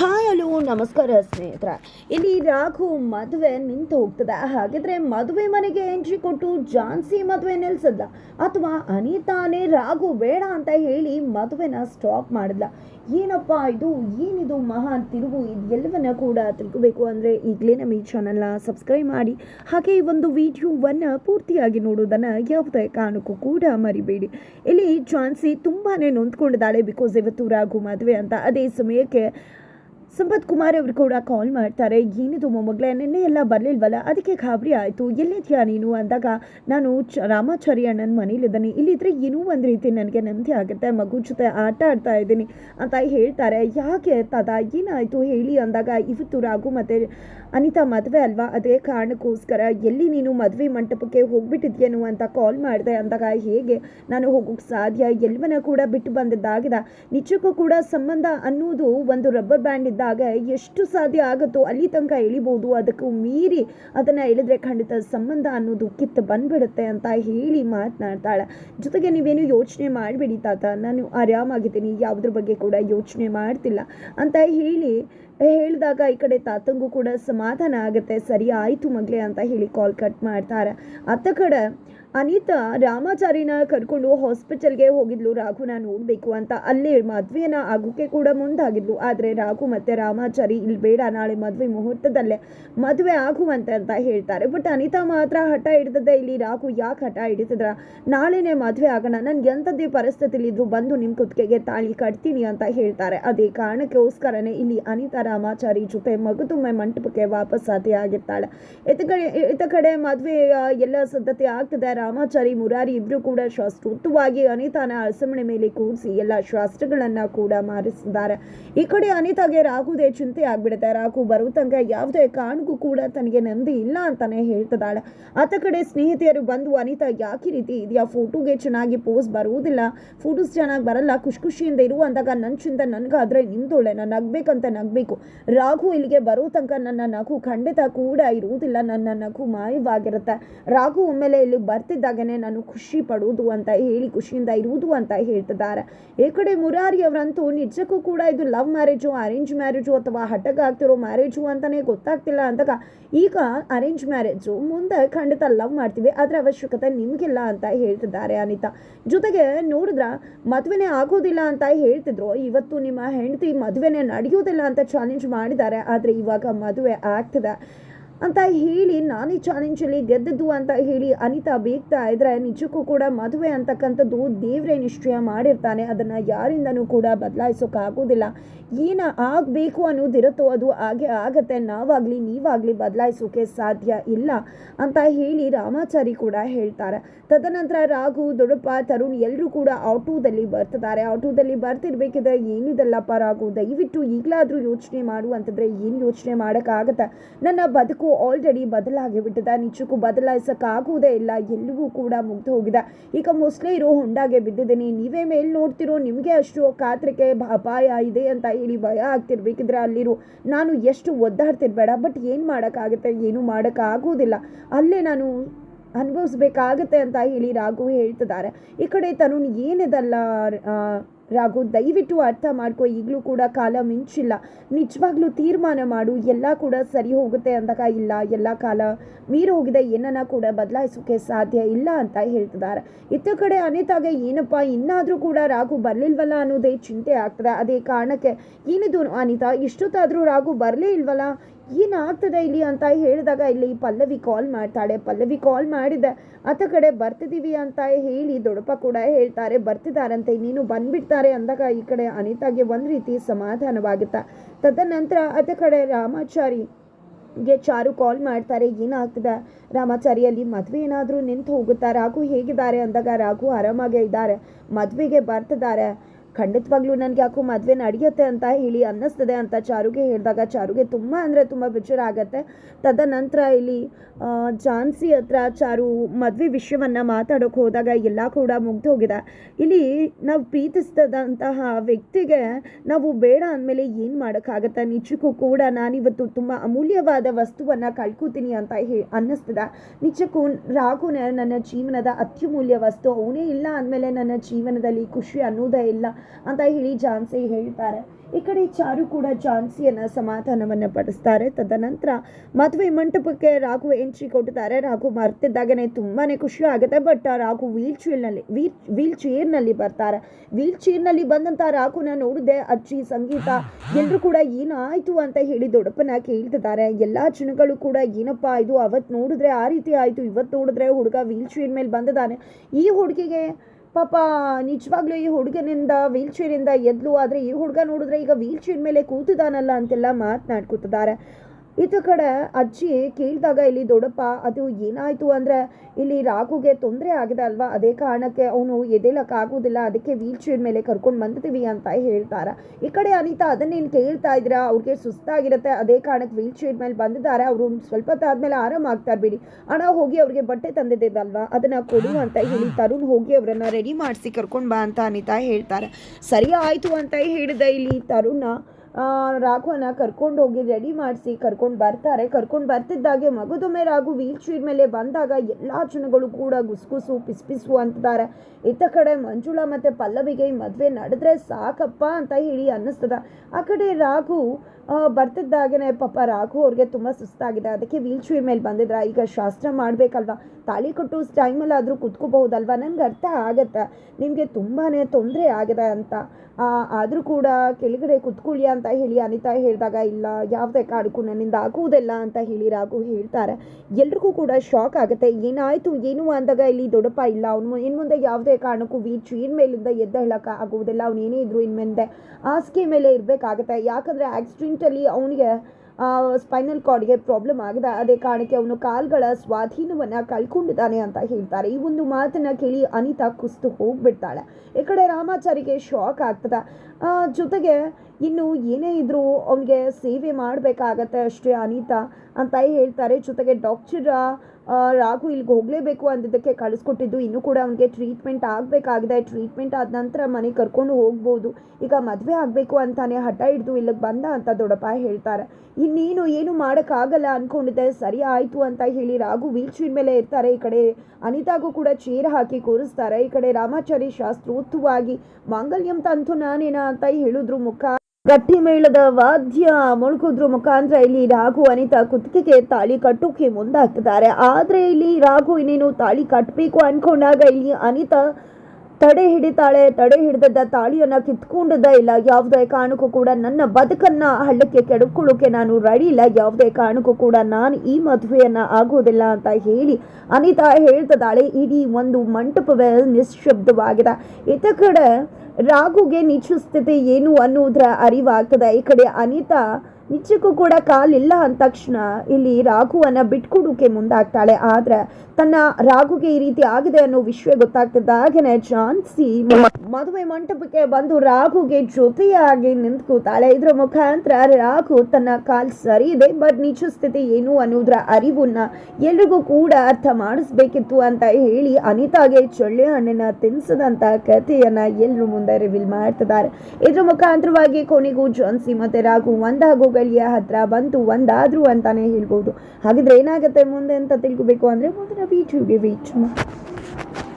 Hi hello ನಮಸ್ಕಾರ, ಸ್ನೇಹಿತರ. ಇಲ್ಲಿ ರಾಘು ಮದುವೆ ನಿಂತು ಹೋಗ್ತದೆ. ಹಾಗಿದ್ರೆ ಮದುವೆ ಮನೆಗೆ ಎಂಟ್ರಿ ಕೊಟ್ಟು ಜಾನ್ಸಿ ಮದುವೆ ನಿಲ್ಸದ್ಲ? ಅಥವಾ ಅನಿತಾನೇ ರಾಘು ಬೇಡ ಅಂತ ಹೇಳಿ ಮದುವೆನ ಸ್ಟಾಪ್ ಮಾಡಿದ್ಲ? ಏನಪ್ಪ ಇದು? ಏನಿದು ಮಹಾನ್ ತಿರುವು? ಇದು ಎಲ್ಲವನ್ನ ಕೂಡ ತಿಳ್ಕೋಬೇಕು ಅಂದರೆ ಈಗಲೇ ನಮ್ಮ ಈ ಚಾನಲ್ನ ಸಬ್ಸ್ಕ್ರೈಬ್ ಮಾಡಿ. ಹಾಗೆ ಈ ಒಂದು ವಿಡಿಯೋವನ್ನು ಪೂರ್ತಿಯಾಗಿ ನೋಡೋದನ್ನು ಯಾವುದೇ ಕಾರಣಕ್ಕೂ ಕೂಡ ಮರಿಬೇಡಿ. ಇಲ್ಲಿ ಜಾನ್ಸಿ ತುಂಬಾ ನೊಂದ್ಕೊಂಡಿದ್ದಾಳೆ ಬಿಕಾಸ್ ಇವತ್ತು ರಾಘು ಮದುವೆ ಅಂತ. ಅದೇ ಸಮಯಕ್ಕೆ ಸಂಪತ್ ಕುಮಾರ್ ಅವರು ಕೂಡ ಕಾಲ್ ಮಾಡ್ತಾರೆ, ಏನಿದು ಮೊಮ್ಮಗಳೇ ನಿನ್ನೆ ಎಲ್ಲ ಬರಲಿಲ್ವಲ್ಲ? ಅದಕ್ಕೆ ಗಾಬರಿ ಆಯಿತು. ಎಲ್ಲಿದ್ಯಾ ನೀನು? ಅಂದಾಗ, ನಾನು ಚ, ರಾಮಾಚಾರಿ ಅಣ್ಣನ ಮನೇಲಿದ್ದಾನೆ ಇಲ್ಲಿದ್ರೆ ಏನೂ ಒಂದು ರೀತಿ ನನಗೆ ನೆಮ್ಮದಿ ಆಗುತ್ತೆ. ಮಗು ಜೊತೆ ಆಟ ಆಡ್ತಾ ಇದ್ದೀನಿ ಅಂತ ಹೇಳ್ತಾರೆ. ಯಾಕೆ ತದ ಏನಾಯಿತು ಹೇಳಿ ಅಂದಾಗ, ಇವತ್ತು ರಾಘು ಮತ್ತು ಅನಿತಾ ಮದುವೆ ಅಲ್ವಾ? ಅದೇ ಕಾರಣಕ್ಕೋಸ್ಕರ ಎಲ್ಲಿ ನೀನು ಮದುವೆ ಮಂಟಪಕ್ಕೆ ಹೋಗ್ಬಿಟ್ಟಿದ್ಯೇನು ಅಂತ ಕಾಲ್ ಮಾಡಿದೆ. ಅಂದಾಗ, ಹೇಗೆ? ನಾನು ಹೋಗೋಕ್ಕೆ ಸಾಧ್ಯ? ಎಲ್ಲವನ್ನ ಕೂಡ ಬಿಟ್ಟು ಬಂದಿದ್ದಾಗಿದೆ. ನಿಜಕ್ಕೂ ಕೂಡ ಸಂಬಂಧ ಅನ್ನೋದು ಒಂದು ರಬ್ಬರ್ ಬ್ಯಾಂಡ್ ಇದ್ದಾಗ ಎಷ್ಟು ಸಾಧ್ಯ ಆಗುತ್ತೋ ಅಲ್ಲಿ ತನಕ ಎಳಿಬೋದು. ಅದಕ್ಕೂ ಮೀರಿ ಅದನ್ನು ಎಳೆದ್ರೆ ಖಂಡಿತ ಸಂಬಂಧ ಅನ್ನೋದು ಕಿತ್ತು ಬಂದ್ಬಿಡುತ್ತೆ ಅಂತ ಹೇಳಿ ಮಾತನಾಡ್ತಾಳೆ. ಜೊತೆಗೆ ನೀವೇನು ಯೋಚನೆ ಮಾಡಬೇಡಿ ತಾತ. ನಾನು ಆರಾಮಾಗಿದ್ದೀನಿ. ಯಾವುದ್ರ ಬಗ್ಗೆ ಕೂಡ ಯೋಚನೆ ಮಾಡ್ತಿಲ್ಲ ಅಂತ ಹೇಳಿ, ಹೇಳಿದಾಗ ಈ ಕಡೆ ತಾತಂಗೂ ಕೂಡ ಸಮಾಧಾನ ಆಗುತ್ತೆ. ಸರಿ ಆಯಿತು ಮಗಳೇ ಅಂತ ಹೇಳಿ ಕಾಲ್ ಕಟ್ ಮಾಡ್ತಾರೆ ಅತ್ತ ಕಡೆ ಅನಿತಾ ರಾಮಾಚಾರಿನ ಕರ್ಕೊಂಡು ಹಾಸ್ಪಿಟಲ್ಗೆ ಹೋಗಿದ್ಲು. ರಾಘುನ ನೋಡಬೇಕು ಅಂತ ಅಲ್ಲಿ ಮದುವೆನ ಆಗೋಕ್ಕೆ ಕೂಡ ಮುಂದಾಗಿದ್ಲು. ಆದರೆ ರಾಘು ಮತ್ತೆ ರಾಮಾಚಾರಿ ಇಲ್ಲಿ ಬೇಡ, ನಾಳೆ ಮದುವೆ ಮುಹೂರ್ತದಲ್ಲೇ ಮದುವೆ ಆಗುವಂತೆ ಅಂತ ಹೇಳ್ತಾರೆ. ಬಟ್ ಅನಿತಾ ಮಾತ್ರ ಹಠ ಹಿಡಿದದ್ದೆ ಇಲ್ಲಿ. ರಾಘು ಯಾಕೆ ಹಠ ಹಿಡಿತಿದ್ರ ನಾಳೆನೇ ಮದುವೆ ಆಗೋಣ. ನನಗೆ ಎಂಥದ್ದೇ ಪರಿಸ್ಥಿತಿಲಿ ಇದ್ರು ಬಂದು ನಿಮ್ಮ ಕುತ್ತಿಗೆಗೆ ತಾಳಿ ಕಟ್ತೀನಿ ಅಂತ ಹೇಳ್ತಾರೆ. ಅದೇ ಕಾರಣಕ್ಕೋಸ್ಕರನೇ ಇಲ್ಲಿ ಅನಿತಾ ರಾಮಾಚಾರಿ ಜೊತೆ ಮಗುತುಮ್ಮೆ ಮಂಟಪಕ್ಕೆ ವಾಪಸ್ ಸಾಧ್ಯ ಆಗಿರ್ತಾಳೆ ಇತ ಕಡೆ ಇತ ಕಡೆ ಮದುವೆ ಎಲ್ಲ ಸಿದ್ಧತೆ ಆಗ್ತದೆ. ರಾಮಾಚಾರಿ ಮುರಾರಿ ಇಬ್ಬರು ಕೂಡ ಶಾಸ್ತ್ರೋಕ್ತವಾಗಿ ಅನಿತಾನ ಅರಸಮಣೆ ಮೇಲೆ ಕೂರಿಸಿ ಎಲ್ಲ ಶಾಸ್ತ್ರಗಳನ್ನ ಕೂಡ ಮಾರಿಸಿದ್ದಾರೆ. ಈ ಕಡೆ ಅನಿತಾಗೆ ರಾಘುದೇ ಚಿಂತೆ ಆಗ್ಬಿಡುತ್ತೆ. ರಾಘು ಬರೋ ತನಕ ಯಾವುದೇ ಕಾರಣಕ್ಕೂ ಕೂಡ ತನಗೆ ನಂದಿ ಇಲ್ಲ ಅಂತಾನೆ ಹೇಳ್ತದಾಳೆ ಆತ ಕಡೆ ಸ್ನೇಹಿತೆಯರು ಬಂದು, ಅನಿತಾ, ಯಾಕೆ ರೀತಿ ಇದೆಯಾ? ಫೋಟೋಗೆ ಚೆನ್ನಾಗಿ ಪೋಸ್ ಬರುವುದಿಲ್ಲ. ಫೋಟೋಸ್ ಚೆನ್ನಾಗಿ ಬರಲ್ಲ. ಖುಷಿ ಖುಷಿಯಿಂದ ಇರು ಅಂದಾಗ ನನ್ನ ಚಿಂತೆ ನನ್ಗಾದ್ರೆ ನಿಮ್ದೊಳ್ಳೆ ನಾನು ನಗ್ಬೇಕಂತ ನಗಬೇಕು. ರಾಘು ಇಲ್ಲಿಗೆ ಬರೋ ತನಕ ನನ್ನ ನಗು ಖಂಡಿತ ಕೂಡ ಇರುವುದಿಲ್ಲ. ನನ್ನ ನಗು ಮಾಯವಾಗಿರುತ್ತೆ. ರಾಘು ಒಮ್ಮೆಲೆ ಇಲ್ಲಿ ಬರ್ತಿದ್ದಾಗನೇ ನಾನು ಖುಷಿ ಪಡುವುದು ಅಂತ ಹೇಳಿ, ಖುಷಿಯಿಂದ ಇರುವುದು ಅಂತ ಹೇಳ್ತಿದ್ದಾರೆ. ಈ ಕಡೆ ಮುರಾರಿ ಅವರಂತೂ ನಿಜಕ್ಕೂ ಕೂಡ ಇದು ಲವ್ ಮ್ಯಾರೇಜು, ಅರೇಂಜ್ ಮ್ಯಾರೇಜು ಅಥವಾ ಹಠಕ್ಕಾಗ್ತಿರೋ ಮ್ಯಾರೇಜು ಅಂತಾನೆ ಗೊತ್ತಾಗ್ತಿಲ್ಲ ಅಂದಾಗ, ಈಗ ಅರೇಂಜ್ ಮ್ಯಾರೇಜು ಮುಂದೆ ಖಂಡಿತ ಲವ್ ಮಾಡ್ತೀವಿ ಅದರ ಅವಶ್ಯಕತೆ ನಿಮಗಿಲ್ಲ ಅಂತ ಹೇಳ್ತಿದ್ದಾರೆ ಅನಿತಾ. ಜೊತೆಗೆ ನೋಡಿದ್ರ, ಮದುವೆನೇ ಆಗೋದಿಲ್ಲ ಅಂತ ಹೇಳ್ತಿದ್ರು. ಇವತ್ತು ನಿಮ್ಮ ಹೆಂಡತಿ ಮದುವೆನೇ ನಡೆಯೋದಿಲ್ಲ ಅಂತ ಚಾಲೆಂಜ್ ಮಾಡಿದ್ದಾರೆ, ಆದರೆ ಇವಾಗ ಮದುವೆ ಆಗ್ತದೆ. ಅಂತ ಹೇಳಿ ನಾನು ಚಾಲೆಂಜಲ್ಲಿ ಗೆದ್ದದ್ದು ಅಂತ ಹೇಳಿ ಅನಿತಾ ಬೇಗ್ತಾ ಇದ್ರೆ ನಿಜಕ್ಕೂ ಕೂಡ ಮದುವೆ ಅಂತಕ್ಕಂಥದ್ದು ದೇವರೇ ನಿಶ್ಚಯ ಮಾಡಿರ್ತಾನೆ. ಅದನ್ನು ಯಾರಿಂದನೂ ಕೂಡ ಬದಲಾಯಿಸೋಕ್ಕಾಗೋದಿಲ್ಲ ಏನ ಆಗಬೇಕು ಅನ್ನೋದಿರುತ್ತೋ ಅದು ಹಾಗೆ ಆಗತ್ತೆ. ನಾವಾಗಲಿ, ನೀವಾಗಲಿ ಬದಲಾಯಿಸೋಕೆ ಸಾಧ್ಯ ಇಲ್ಲ ಅಂತ ಹೇಳಿ ರಾಮಾಚಾರಿ ಕೂಡ ಹೇಳ್ತಾರೆ. ತದನಂತರ ರಾಘು, ದೊಡ್ಡಪ್ಪ, ತರುಣ್ ಎಲ್ಲರೂ ಕೂಡ ಆಟೋದಲ್ಲಿ ಬರ್ತಿದ್ದಾರೆ. ಆಟೋದಲ್ಲಿ ಬರ್ತಿರ್ಬೇಕಿದ್ರೆ ಏನಿದೆಲ್ಲಪ್ಪ ರಾಘು? ದಯವಿಟ್ಟು ಈಗಲಾದರೂ ಯೋಚನೆ ಮಾಡು ಅಂತಂದರೆ ಏನು ಯೋಚನೆ ಮಾಡೋಕ್ಕಾಗತ್ತೆ? ನನ್ನ ಬದುಕು ಆಲ್ರೆಡಿ ಬದಲಾಗಿ ಬಿಟ್ಟಿದೆ. ನಿಜಕ್ಕೂ ಬದಲಾಯಿಸೋಕ್ಕಾಗುವುದೇ ಇಲ್ಲ. ಎಲ್ಲವೂ ಕೂಡ ಮುಗ್ದು ಹೋಗಿದೆ. ಈಗ ಮೊಸಳೆ ಇರೋ ಹೊಂಡಾಗೆ ಬಿದ್ದಿದ್ದೀನಿ. ನೀವೇ ಮೇಲೆ ನೋಡ್ತಿರೋ, ನಿಮಗೆ ಅಷ್ಟು ಕಾತ್ರಿಕೆ ಅಪಾಯ ಇದೆ ಅಂತ ಹೇಳಿ ಭಯ ಆಗ್ತಿರ್ಬೇಕಿದ್ರೆ ಅಲ್ಲಿರು. ನಾನು ಎಷ್ಟು ಒದ್ದಾಡ್ತಿರ್ಬೇಡ ಬಟ್ ಏನು ಮಾಡೋಕ್ಕಾಗುತ್ತೆ, ಏನು ಮಾಡೋಕ್ಕಾಗೋದಿಲ್ಲ ಅಲ್ಲೇ ನಾನು ಅನುಭವಿಸ್ಬೇಕಾಗತ್ತೆ ಅಂತ ಹೇಳಿ ರಾಘು ಹೇಳ್ತಿದ್ದಾರೆ. ಈ ಕಡೆ ತರುಣ್ ಏನಿದಲ್ಲ ರಾಘು, ದಯವಿಟ್ಟು ಅರ್ಥ ಮಾಡ್ಕೊ, ಈಗಲೂ ಕೂಡ ಕಾಲ ಮಿಂಚಿಲ್ಲ. ನಿಜವಾಗ್ಲೂ ತೀರ್ಮಾನ ಮಾಡು, ಎಲ್ಲ ಕೂಡ ಸರಿ ಹೋಗುತ್ತೆ ಅಂದಾಗ ಇಲ್ಲ, ಎಲ್ಲ ಕಾಲ ಮೀರಿ ಹೋಗಿದೆ, ಏನನ್ನ ಕೂಡ ಬದಲಾಯಿಸೋಕೆ ಸಾಧ್ಯ ಇಲ್ಲ ಅಂತ ಹೇಳ್ತಿದ್ದಾರೆ. ಇತ್ತ ಕಡೆ ಅನಿತಾಗೆ, ಏನಪ್ಪ, ಇನ್ನಾದರೂ ಕೂಡ ರಾಘು ಬರಲಿಲ್ವಲ್ಲ ಅನ್ನೋದೇ ಚಿಂತೆ ಆಗ್ತದೆ. ಅದೇ ಕಾರಣಕ್ಕೆ, ಏನಿದು ಅನಿತಾ, ಇಷ್ಟೊತ್ತಾದರೂ ರಾಘು ಬರಲೇ ಇಲ್ವಲ್ಲ? ಏನಾಗ್ತದೆ ಇಲ್ಲಿ ಅಂತ ಹೇಳಿದಾಗ ಇಲ್ಲಿ ಪಲ್ಲವಿ ಕಾಲ್ ಮಾಡ್ತಾಳೆ. ಪಲ್ಲವಿ ಕಾಲ್ ಮಾಡಿದ. ಆತ ಕಡೆ ಬರ್ತಿದ್ದೀವಿ ಅಂತ ಹೇಳಿ ದೊಡ್ಡಪ್ಪ ಕೂಡ ಹೇಳ್ತಾರೆ. ಬರ್ತಿದ್ದಾರಂತೆ ನೀನು ಬಂದ್ಬಿಡ್ತಾರೆ ಅಂದಾಗ ಈ ಕಡೆ ಅನಿತಾಗೆ ಒಂದು ರೀತಿ ಸಮಾಧಾನವಾಗುತ್ತೆ. ತದನಂತರ ಆತ ಕಡೆ ರಾಮಾಚಾರಿ ಗೆ ಚಾರು ಕಾಲ್ ಮಾಡ್ತಾರೆ. ಏನಾಗ್ತದೆ? ರಾಮಾಚಾರಿ ಅಲ್ಲಿ ಮದುವೆ ಏನಾದರೂ ನಿಂತು ಹೋಗುತ್ತಾ? ರಾಘು ಹೇಗಿದ್ದಾರೆ? ಅಂದಾಗ ರಾಘು ಆರಾಮಾಗೇ ಇದ್ದಾರೆ. ಮದುವೆಗೆ ಬರ್ತಿದ್ದಾರೆ. ಖಂಡಿತವಾಗ್ಲೂ ನನಗೆ ಯಾಕೋ ಮದುವೆ ನಡೆಯುತ್ತೆ ಅಂತ ಹೇಳಿ ಅನ್ನಿಸ್ತದೆ ಅಂತ ಚಾರುಗೆ ಹೇಳಿದಾಗ, ಚಾರುಗೆ ತುಂಬ ಅಂದರೆ ತುಂಬ ಬೇಜಾರು ಆಗತ್ತೆ. ತದನಂತರ ಇಲ್ಲಿ ಝಾನ್ಸಿ ಹತ್ರ ಚಾರು ಮದುವೆ ವಿಷಯವನ್ನು ಮಾತಾಡೋಕೆ ಹೋದಾಗ ಎಲ್ಲ ಕೂಡ ಮುಗ್ದು ಹೋಗಿದೆ. ಇಲ್ಲಿ ನಾವು ಪ್ರೀತಿಸ್ತದಂತಹ ವ್ಯಕ್ತಿಗೆ ನಾವು ಬೇಡ ಅಂದಮೇಲೆ ಏನು ಮಾಡೋಕ್ಕಾಗತ್ತೆ ನಿಜಕ್ಕೂ ಕೂಡ ನಾನಿವತ್ತು ತುಂಬ ಅಮೂಲ್ಯವಾದ ವಸ್ತುವನ್ನು ಕಳ್ಕೊತೀನಿ ಅಂತ ಹೇ, ಅನ್ನಿಸ್ತದೆ. ನಿಜಕ್ಕೂ ರಾಘುನೇ ನನ್ನ ಜೀವನದ ಅತ್ಯಮೂಲ್ಯ ವಸ್ತು. ಅವನೇ ಇಲ್ಲ ಅಂದಮೇಲೆ ನನ್ನ ಜೀವನದಲ್ಲಿ ಖುಷಿ ಅನ್ನೋದೇ ಇಲ್ಲ. ಅಂತ ಹೇಳಿ ಝಾನ್ಸಿ ಹೇಳ್ತಾರೆ. ಈ ಕಡೆ ಚಾರು ಕೂಡ ಝಾನ್ಸಿಯನ್ನು ಸಮಾಧಾನವನ್ನು ಪಡಿಸ್ತಾರೆ. ತದನಂತರ ಮದುವೆ ಮಂಟಪಕ್ಕೆ ರಾಘು ಎಂಟ್ರಿ ಕೊಟ್ಟಿದ್ದಾರೆ. ರಾಘು ಮರ್ತಿದ್ದಾಗನೇ ತುಂಬಾ ಖುಷಿ ಆಗುತ್ತೆ. ಬಟ್ ರಾಘು ವೀಲ್ ಚೇರ್ನಲ್ಲಿ ವೀಲ್ ವೀಲ್ ಚೇರ್ನಲ್ಲಿ ಬರ್ತಾರೆ. ವೀಲ್ ಚೇರ್ನಲ್ಲಿ ಬಂದಂಥ ರಾಘುನ ನೋಡಿದೆ. ಅಜ್ಜಿ, ಸಂಗೀತ ಎಲ್ಲರೂ ಕೂಡ ಏನಾಯಿತು ಅಂತ ಹೇಳಿ ದೊಡ್ಡಪ್ಪನ ಕೇಳ್ತಿದ್ದಾರೆ. ಎಲ್ಲ ಜನಗಳು ಕೂಡ ಏನಪ್ಪ ಇದು ಅವತ್ತು ನೋಡಿದ್ರೆ ಆ ರೀತಿ ಆಯಿತು. ಇವತ್ತು ನೋಡಿದ್ರೆ ಹುಡುಗ ವೀಲ್ ಚೇರ್ ಮೇಲೆ ಬಂದಿದ್ದಾನೆ. ಈ ಹುಡುಗಿಗೆ ಪಾಪ, ನಿಜವಾಗ್ಲೂ ಈ ಹುಡುಗನಿಂದ ವೀಲ್ ಚೇರಿಂದ ಎದ್ಲು, ಆದರೆ ಈ ಹುಡುಗ ನೋಡಿದ್ರೆ ಈಗ ವೀಲ್ ಚೇರ್ ಮೇಲೆ ಕೂತಿದಾನಲ್ಲ ಅಂತೆಲ್ಲ ಮಾತನಾಡ್ಕೊತಿದ್ದಾರೆ. ಇತ್ತ ಕಡೆ ಅಜ್ಜಿ ಕೇಳಿದಾಗ ಇಲ್ಲಿ ದೊಡ್ಡಪ್ಪ, ಅದು ಏನಾಯಿತು ಅಂದರೆ ಇಲ್ಲಿ ರಾಘುಗೆ ತೊಂದರೆ ಆಗಿದೆ ಅಲ್ವಾ? ಅದೇ ಕಾರಣಕ್ಕೆ ಅವನು ಎದ್ದೇಳಕ್ಕಾಗೋದಿಲ್ಲ ಅದಕ್ಕೆ ವೀಲ್ ಚೇರ್ ಮೇಲೆ ಕರ್ಕೊಂಡು ಬಂದಿದ್ದೀವಿ ಅಂತ ಹೇಳ್ತಾರೆ. ಈ ಕಡೆ ಅನಿತಾ ಅದನ್ನೇನು ಕೇಳ್ತಾ ಇದ್ದೀರಾ? ಅವ್ರಿಗೆ ಸುಸ್ತಾಗಿರುತ್ತೆ, ಅದೇ ಕಾರಣಕ್ಕೆ ವೀಲ್ ಚೇರ್ ಮೇಲೆ ಬಂದಿದ್ದಾರೆ, ಅವರು ಸ್ವಲ್ಪ ಹೊತ್ತಾದ್ಮೇಲೆ ಆರಾಮಾಗ್ತಾರೆ ಬಿಡಿ. ಹಣ ಹೋಗಿ ಅವ್ರಿಗೆ ಬಟ್ಟೆ ತಂದಿದ್ದೇವಲ್ವಾ ಅದನ್ನ ಕೊಡು ಅಂತ ಹೇಳಿ ತರುಣ್ ಹೋಗಿ ಅವರನ್ನು ರೆಡಿ ಮಾಡಿಸಿ ಕರ್ಕೊಂಡು ಬಾ ಅಂತ ಅನಿತಾ ಹೇಳ್ತಾರೆ. ಸರಿ ಆಯಿತು ಅಂತ ಹೇಳಿದ ಇಲ್ಲಿ ತರುಣ ರಾಘವನ ಕರ್ಕೊಂಡು ಹೋಗಿ ರೆಡಿ ಮಾಡಿಸಿ, ಕರ್ಕೊಂಡು ಬರ್ತಾರೆ. ಕರ್ಕೊಂಡು ಬರ್ತಿದ್ದಾಗೆ ಮಗುದೊಮ್ಮೆ ರಾಘು ವೀಲ್ ಚೇರ್ ಮೇಲೆ ಬಂದಾಗ ಎಲ್ಲ ಜನಗಳು ಕೂಡ ಗುಸ್ಗುಸು ಪಿಸ್ಪಿಸು ಅಂತಿದ್ದಾರೆ. ಇತ್ತ ಕಡೆ ಮಂಜುಳಾ ಮತ್ತು ಪಲ್ಲವಿಗೆ ಈ ಮದುವೆ ನಡೆದ್ರೆ ಸಾಕಪ್ಪ ಅಂತ ಹೇಳಿ ಅನ್ನಿಸ್ತದ. ಆ ಕಡೆ ರಾಘು ಬರ್ತಿದ್ದಾಗೇ ಪಾಪ ರಾಘು ಅವ್ರಿಗೆ ತುಂಬ ಸುಸ್ತಾಗಿದೆ. ಅದಕ್ಕೆ ವೀಲ್ ಚೇರ್ ಮೇಲೆ ಬಂದಿದ್ರ. ಈಗ ಶಾಸ್ತ್ರ ಮಾಡಬೇಕಲ್ವಾ? ತಾಳಿ ಕೊಟ್ಟು ಟೈಮಲ್ಲಿ ಆದರೂ ಕುತ್ಕೋಬಹುದಲ್ವಾ? ನನಗೆ ಅರ್ಥ ಆಗತ್ತೆ. ನಿಮಗೆ ತುಂಬಾ ತೊಂದರೆ ಆಗಿದೆ ಅಂತ. ಆದರೂ ಕೂಡ ಕೆಳಗಡೆ ಕುತ್ಕೊಳ್ಳಿ ಅಂತ ಹೇಳಿ ಅನಿತಾ ಹೇಳಿದಾಗ, ಇಲ್ಲ, ಯಾವುದೇ ಕಾರಣಕ್ಕೂ ನನ್ನಿಂದ ಆಗುವುದಿಲ್ಲ ಅಂತ ಹೇಳಿ ರಾಘು ಹೇಳ್ತಾರೆ. ಎಲ್ರಿಗೂ ಕೂಡ ಶಾಕ್ ಆಗುತ್ತೆ. ಏನಾಯಿತು, ಏನು ಅಂದಾಗ ಇಲ್ಲಿ ದೊಡ್ಡಪ್ಪ, ಇಲ್ಲ, ಅವನು ಇನ್ ಮುಂದೆ ಯಾವುದೇ ಕಾರಣಕ್ಕೂ ವೀಚು ಇನ್ ಮೇಲಿಂದ ಎದ್ದ ಹೇಳೋಕೆ ಆಗುವುದಿಲ್ಲ. ಅವ್ನು ಏನೇ ಇದ್ರು ಇನ್ನು ಮುಂದೆ ಹಾಸಿಗೆ ಮೇಲೆ ಇರಬೇಕಾಗತ್ತೆ. ಯಾಕಂದರೆ ಆಕ್ಸಿಡೆಂಟಲ್ಲಿ ಅವನಿಗೆ ಸ್ಪೈನಲ್ ಕಾರ್ಡ್ಗೆ ಪ್ರಾಬ್ಲಮ್ ಆಗಿದೆ. ಅದೇ ಕಾರಣಕ್ಕೆ ಅವನು ಕಾಲ್ಗಳ ಸ್ವಾಧೀನವನ್ನು ಕಳ್ಕೊಂಡಿದ್ದಾನೆ ಅಂತ ಹೇಳ್ತಾರೆ. ಈ ಒಂದು ಮಾತನ್ನ ಕೇಳಿ ಅನಿತಾ ಕುಸ್ತು ಹೋಗ್ಬಿಡ್ತಾಳೆ. ಈ ಕಡೆ ರಾಮಾಚಾರಿಗೆ ಶಾಕ್ ಆಗ್ತದೆ. ಜೊತೆಗೆ ಇನ್ನು ಏನೇ ಇದ್ದರೂ ಅವನಿಗೆ ಸೇವೆ ಮಾಡಬೇಕಾಗತ್ತೆ ಅಷ್ಟೇ ಅನಿತಾ ಅಂತ ಹೇಳ್ತಾರೆ. ಜೊತೆಗೆ ಡಾಕ್ಟರ್ ರಾಘು ಇಲ್ಲಿಗೆ ಹೋಗಲೇಬೇಕು ಅಂದಿದ್ದಕ್ಕೆ ಕಳಿಸ್ಕೊಟ್ಟಿದ್ದು. ಇನ್ನೂ ಕೂಡ ಅವನಿಗೆ ಟ್ರೀಟ್ಮೆಂಟ್ ಆಗಬೇಕಾಗಿದೆ. ಟ್ರೀಟ್ಮೆಂಟ್ ಆದ ನಂತರ ಮನೆಗೆ ಕರ್ಕೊಂಡು ಹೋಗ್ಬೋದು. ಈಗ ಮದುವೆ ಆಗಬೇಕು ಅಂತಾನೆ ಹಠ ಹಿಡಿದು ಇಲ್ಲಿಗೆ ಬಂದ ಅಂತ ದೊಡ್ಡಪ್ಪ ಹೇಳ್ತಾರೆ. ಇನ್ನೇನು ಏನು ಮಾಡೋಕ್ಕಾಗಲ್ಲ ಅಂದ್ಕೊಂಡಿದ್ದೆ ಸರಿ ಆಯಿತು ಅಂತ ಹೇಳಿ ರಾಘು ವೀಲ್ ಚೇರ್ ಮೇಲೆ ಇರ್ತಾರೆ. ಈ ಕಡೆ ಅನಿತಾಗೂ ಕೂಡ ಚೇರ್ ಹಾಕಿ ಕೂರಿಸ್ತಾರೆ. ಈ ಕಡೆ ರಾಮಾಚಾರಿ ಶಾಸ್ತ್ರೋತ್ವವಾಗಿ ಮಾಂಗಲ್ಯಂ ತಂತು ನಾನೇನಾ ಅಂತ ಹೇಳಿದ್ರು ಮುಖ ಗಟ್ಟಿ ಮೇಳದ ವಾದ್ಯ ಮೊಳಗುದ್ರ ಮುಖಾಂತರ ಇಲ್ಲಿ ರಾಘು, ಅನಿತಾ ಕುತ್ತಿಗೆಗೆ ತಾಳಿ ಕಟ್ಟೋಕೆ ಮುಂದಾಗ್ತಿದ್ದಾರೆ. ಆದ್ರೆ ಇಲ್ಲಿ ರಾಘು ಇನ್ನೇನು ತಾಳಿ ಕಟ್ಟಬೇಕು ಅನ್ಕೊಂಡಾಗ ಇಲ್ಲಿ ಅನಿತಾ ತಡೆ ಹಿಡಿತಾಳೆ, ತಡೆ ಹಿಡಿದದ್ದ ತಾಳಿಯನ್ನ ಕಿತ್ಕೊಂಡದ ಇಲ್ಲ, ಯಾವುದೇ ಕಾರಣಕ್ಕೂ ಕೂಡ ನನ್ನ ಬದುಕನ್ನ ಹಳ್ಳಕ್ಕೆ ಕೆಡಕೊಳ್ಳೋಕೆ ನಾನು ರೆಡಿ ಇಲ್ಲ, ಯಾವುದೇ ಕಾರಣಕ್ಕೂ ಕೂಡ ನಾನು ಈ ಮದುವೆಯನ್ನ ಆಗೋದಿಲ್ಲ ಅಂತ ಹೇಳಿ ಅನಿತಾ ಹೇಳ್ತದಾಳೆ ಇಡೀ ಒಂದು ಮಂಟಪವೇ ನಿಶ್ಶಬ್ದವಾಗಿದೆ. ಇತ ಕಡೆ ರಾಘುಗೆ ನಿಜ ಸ್ಥಿತಿ ಏನು ಅನ್ನೋದ್ರ ಅರಿವಾಗ್ತದೆ. ಈ ಕಡೆ ಅನಿತಾ ನಿಜಕ್ಕೂ ಕೂಡ ಕಾಲಿಲ್ಲ ಅಂದ ತಕ್ಷಣ ಇಲ್ಲಿ ರಾಘುವನ್ನ ಬಿಟ್ಕೊಡೋಕೆ ಮುಂದಾಗ್ತಾಳೆ. ಆದ್ರೆ ತನ್ನ ರಾಘುಗೆ ಈ ರೀತಿ ಆಗಿದೆ ಅನ್ನೋ ವಿಷಯ ಗೊತ್ತಾಗ್ತಿದ್ದಾಗನೆ ಜಾನ್ಸಿ ಮದುವೆ ಮಂಟಪಕ್ಕೆ ಬಂದು ರಾಘುಗೆ ಜೊತೆಯಾಗಿ ನಿಂತ್ಕೋತಾಳೆ. ಇದ್ರ ಮುಖಾಂತರ ರಾಘು ತನ್ನ ಕಾಲ್ ಸರಿ ಇದೆ, ಬಟ್ ನಿಜ ಸ್ಥಿತಿ ಏನು ಅನ್ನೋದ್ರ ಅರಿವನ್ನ ಎಲ್ರಿಗೂ ಕೂಡ ಅರ್ಥ ಮಾಡಿಸ್ಬೇಕಿತ್ತು ಅಂತ ಹೇಳಿ ಅನಿತಾಗೆ ಚೊಳ್ಳೆ ಹಣ್ಣಿನ ತಿನ್ಸದಂತ ಕಥೆಯನ್ನ ಎಲ್ರು ಮುಂದೆ ರಿವೀಲ್ ಮಾಡ್ತಿದ್ದಾರೆ. ಇದ್ರ ಮುಖಾಂತರವಾಗಿ ಕೊನೆಗೂ ಜಾನ್ಸಿ ಮತ್ತೆ ರಾಘು ಒಂದಾಗೋ ಗಳಿಯ ಹತ್ರ ಬಂತು, ಒಂದಾದರೂ ಅಂತಾನೆ ಹೇಳ್ಬೋದು. ಹಾಗಿದ್ರೆ ಏನಾಗುತ್ತೆ ಮುಂದೆ ಅಂತ ತಿಳ್ಕೊಬೇಕು ಅಂದ್ರೆ ಮುಂದಿನ ಬೀಚ್ ಬೀಚ್